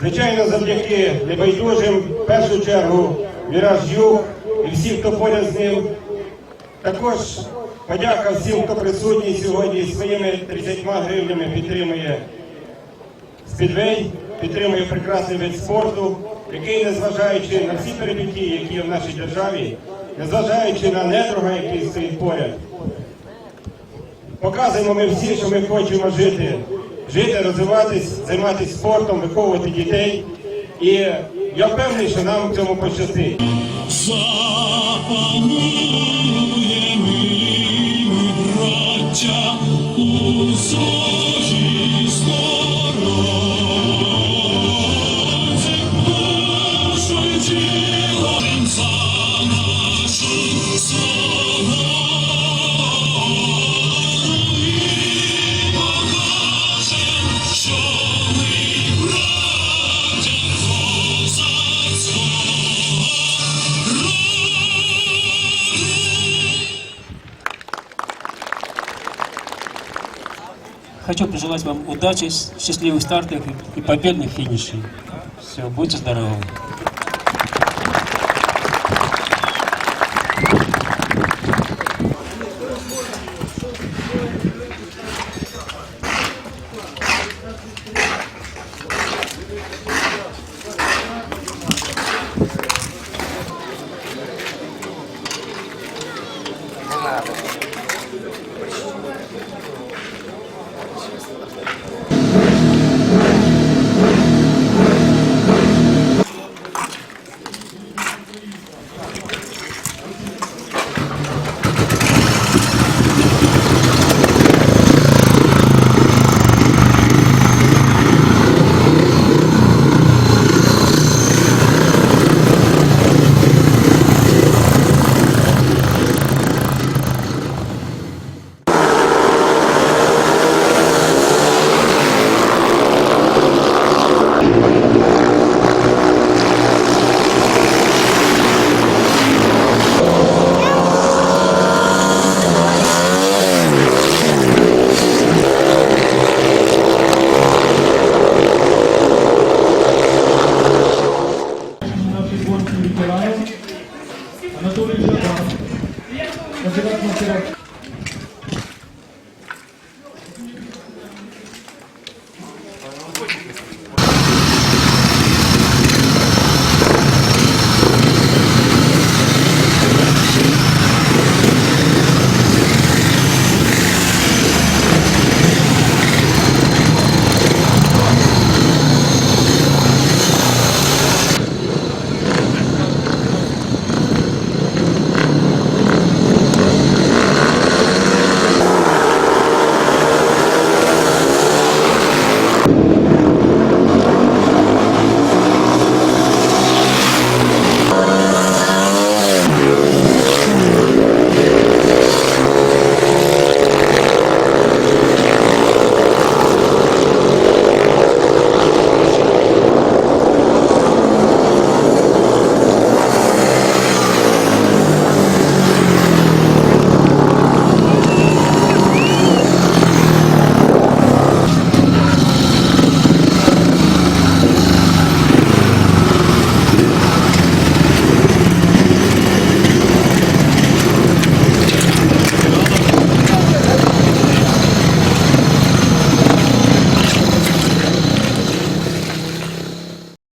Звичайно, завдяки небайдужим, в першу чергу, Міраж Юг і всім, хто поряд з ним. Також подяка всім, хто присутній сьогодні своїми 30 гривнями підтримує Спідвей, підтримує прекрасний вид спорту, який, незважаючи на всі перипетії, які є в нашій державі, незважаючи на недруга, який стоїть поряд, показуємо ми всі, що ми хочемо жити, жити, розвиватись, займатися спортом, виховувати дітей. І я впевнений, що нам в цьому пощастить. Запанує ми, браття, у Хочу пожелать вам удачи, счастливых стартов и победных финишей. Все, будьте здоровы. на Анатолій Жадан. Кандидат на